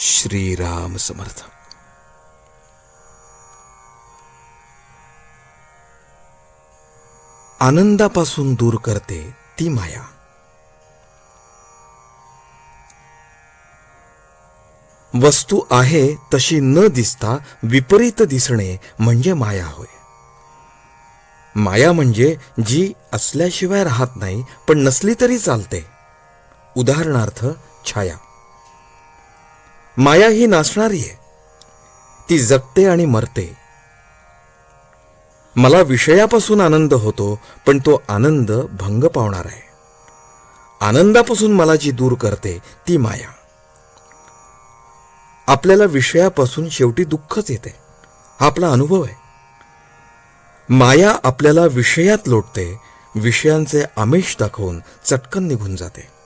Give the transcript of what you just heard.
श्रीराम समर्थ. आनंदापासून दूर करते ती माया. वस्तू आहे तशी न दिसता विपरीत दिसणे म्हणजे माया होय. माया म्हणजे जी असल्याशिवाय राहत नाही पण नसली तरी चालते. उदाहरणार्थ छाया. माया ही नाचणारी आहे. ती जगते आणि मरते. मला विषयापासून आनंद होतो पण तो आनंद भंग पावणार आहे. आनंदापासून मला जी दूर करते ती माया. आपल्याला विषयापासून शेवटी दुःखच येते. हा आपला अनुभव आहे. माया आपल्याला विषयात लोटते विषयांचे आमिष दाखवून चटकन निघून जाते.